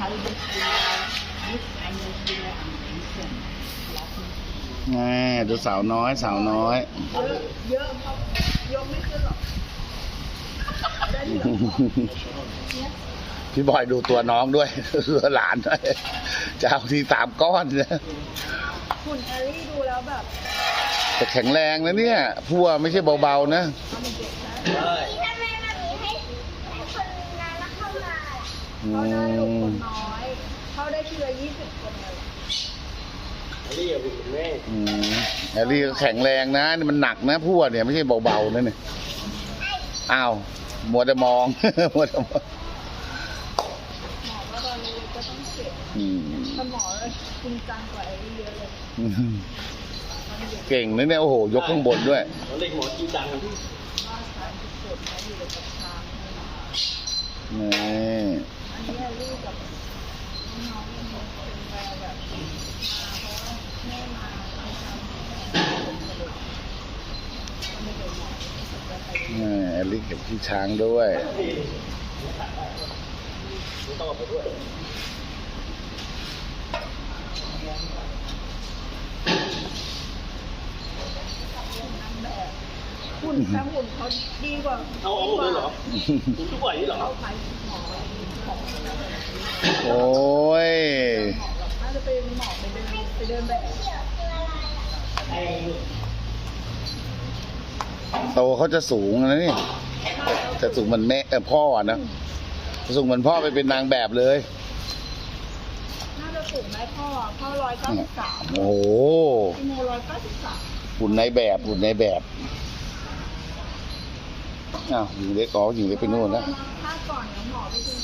halbes Jahr bis eine Stunde am Enden lassen. แม่ดูสาวน้อย สาวน้อย เยอะเยอะเพราะยกไม่ขึ้นหรอกได้เหลือพี่บอยดูตัวน้องด้วยตัวหลานด้วยจะเอาทีสามก้อนนะหุ่นแอรี่ดูแล้วแบบแต่แข็งแรงนะเนี่ยพัวไม่ใช่เบาๆนะ เข้าได้ลูกคมนน้อย เข้าได้ทีละยี่สิบคนเลยอันนี้อย่าหุ่นแม่อืมแอลลี่ก็แข็งแรงนะนี่มันหนักนะพัวเนี่ยไม่ใช่เบาๆนะเนี่ยอ้าวมัวแต่มอง มัวแต่มองหมอว่าตอนเล็กๆก็ต้องเจ็บอืมแต่หมอจริงจังกว่าแอรี่เยอะเลยอืมเก่งนะเนี่ยโอ้โห ยกข้างบนด้วย เราเรียกหมอจริงจังว่าทางสุดๆนะอยู่ในกับทาง นี่นะนี่อันนี้แอรี่กับน้องๆยังเป็นแววแบบมาเพราะว่าแม่มาทำตามแม่ผมก็เลยก็ไม่เป็นหมอจะไป นี่ แอลลี่เก็บที่ช้างด้วยไม่ต้องเอาไปด้วยนั่งแบบหุ่นแค่หุ่นเขาดีกว่าเอาเอาหมดเลยเหรอคุณทุกวันนี้เหรอเขาขายหมอของโอ้ยน่าจะเป็นหมอไปเดินไปเดินแบบ โตเขาจะสูงนะนี่จะสูงเหมือนแม่เออพ่อนะสูงเหมือนพ่อไปเป็นนางแบบเลย น่าจะสูงได้พ่อ พ่อร้อยเก้าสิบสามโอ้โหพี่โมร้อยเก้าสิบสามหุ่นในแบบหุ่นในแบบอ้าวหญิงเล็กอ๋อหญิงเล็กไปนู่นนะ ถ้าก่อนเดี๋ยวหมอไปกิน